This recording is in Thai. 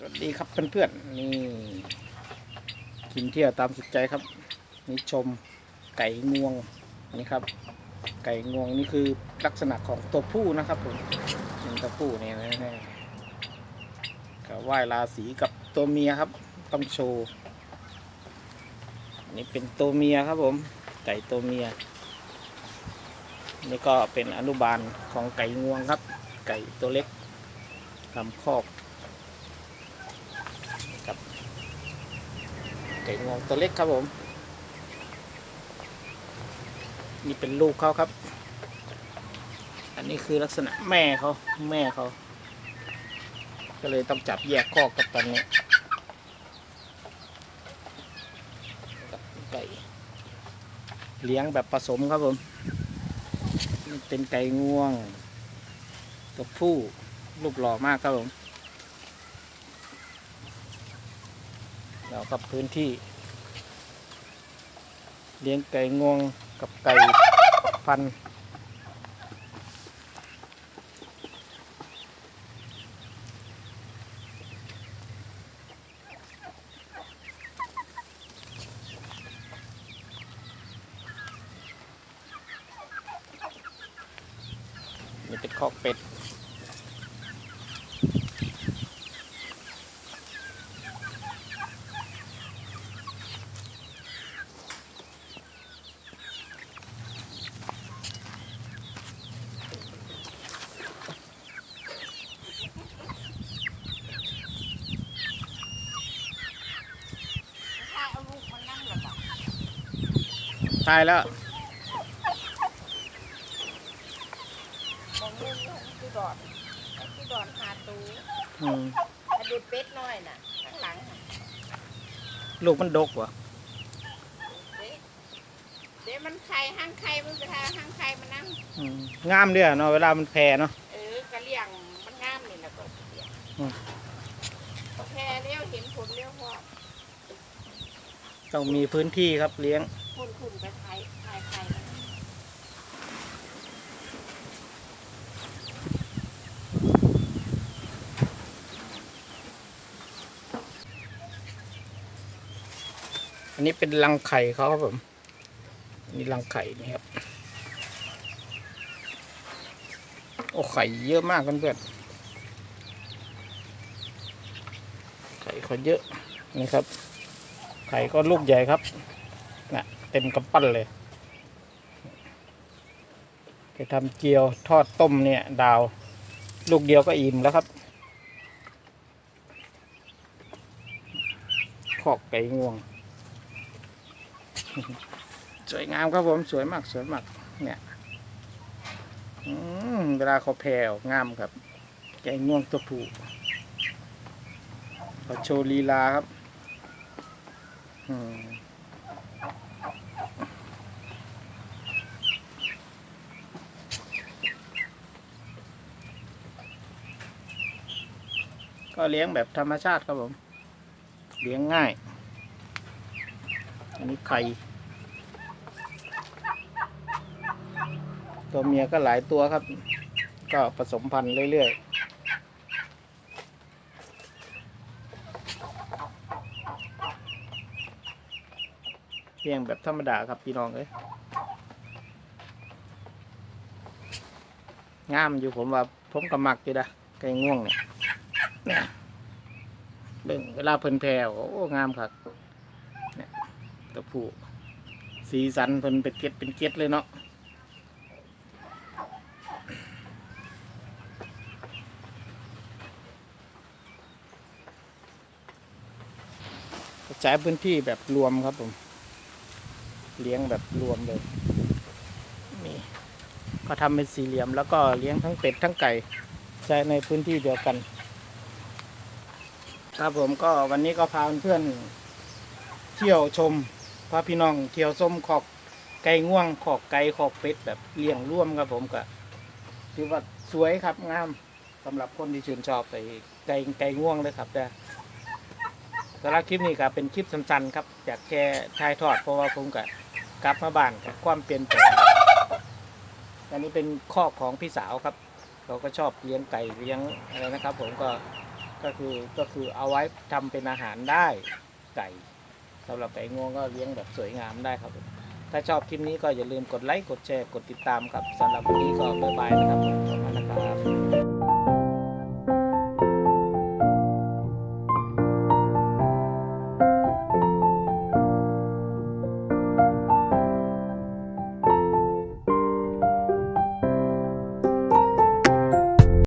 สวัสดีครับเพื่อนๆนี่กินเที่ยวตามสุดใจครับ นี่ชมไก่งวงนี่ครับ ไก่งวงนี่คือลักษณะของตัวผู้นะครับผมเป็นตัวผู้เนี่ยนะนะกับว่ายราศีกับตัวเมียครับ ต้องโชว์นนี่เป็นตัวเมียครับผม ไก่ตัวเมีย นี่ก็เป็นอนุบาลของไก่งวงครับ ไก่ตัวเล็กทำคอก ก่งวงตัวเล็กครับผม นี่เป็นลูกเขาครับ อันนี้คือลักษณะแม่เขาแม่เขา ก็เลยต้องจับแยกคอกกับตอนนี้กับไก่เลี้ยงแบบผสมครับผมเป็นไก่งวง ตัวผู้รูปหล่อมากครับผม เรากับพื้นที่ เลี้ยงไก่งวงกับไก่พันธุ์นี่เป็นคอกเป็ด ถ้าเอาลูกมันนั่งหรอปะ ตายแล้วบอกเรื่องของคือดอนคือดอนหาตูอืมอันเด็เป็ดน้อยน่ะ ข้างหลังน่ะลูกมันดกวะเด้เดี๋ยวมันไข่ห้างไข่มันไปทาห้างไข่มันนั่งอืมงามเด้วยเนาะเวลามันแผ่เนาะ เออกระเลี่ยงมันงามนี่แหละก็เลี่ยงอืมแค่เลี้ยวเห็นผลเลี้ยวพอ ต้องมีพื้นที่ครับเลี้ยง คุณคุณไปข่ไข่ไข่มันอันนี้เป็นรังไข่เขาครับผมนี่รังไข่นี่ครับ โอ้ไข่เยอะมากเพื่อนๆไข่เขาเยอะนี่ครับ ไข่ก็ลูกใหญ่ครับนะ เต็มกำปั้นเลยไปทำเกี๊ยวทอดต้มเนี่ย ดาว ลูกเดียวก็อิ่มแล้วครับขอกไก่งวง สวยงามครับผมสวยมากสวยมากเนี่ยอเวลาเขาแผ่วงามครับแกงง่วงตัวผู้เขาโชว์ลีลาครับ อืม ก็เลี้ยงแบบธรรมชาติครับผม เลี้ยงง่าย อันนี้ไข่ ตัวเมียก็หลายตัวครับ ก็ผสมพันธุ์เรื่อยๆเลี้ยงแบบธรรมดาครับพี่น้องเอ้ยงามอยู่ผมว่าผมก็มักอยู่นะไก่ง่วงเนี่ย เนี่ยเบิ่งเวลาเพิ่นแผ่โอ้งามครับเนี่ยตัวผู้สีสันเพิ่นเป็นเก็ดเป็นเก็ดเลยเนาะกระจายพื้นที่แบบรวมครับผม เลี้ยงแบบรวมเลยนี่ก็ทำเป็นสี่เหลี่ยมแล้วก็เลี้ยงทั้งเป็ดทั้งไก่ ใช้ในพื้นที่เดียวกัน ครับผมก็วันนี้ก็พาเพื่อนเที่ยวชมพาพี่น้องเที่ยวส้มขอกไก่ง่วงขอกไก่ขอกเป็ดแบบเลี้ยงร่วมครับผมก็ถือว่าสวยครับงามสำหรับคนที่ชื่นชอบไก่ไก่ไก่ง่วงเลยครับแต่สำหรับคลิปนี้ก็เป็นคลิปสั้นๆครับจากแค่ถ่ายทอดเพราะว่าผมก็กลับมาบ้านกับความเปลี่ยนแปลงอันนี้เป็นคอกของพี่สาวครับ เขาก็ชอบเลี้ยงไก่เลี้ยงอะไรนะครับ ผมก็ ก็คือก็คือเอาไว้ทำเป็นอาหารได้ไก่สำหรับไก่งวงก็เลี้ยงแบบสวยงามได้ครับ ถ้าชอบคลิปนี้ก็อย่าลืมกดไลค์กดแชร์กดติดตามครับสำหรับวันนี้ก็บ๊ายบายนะครับขอบคุณนะครับ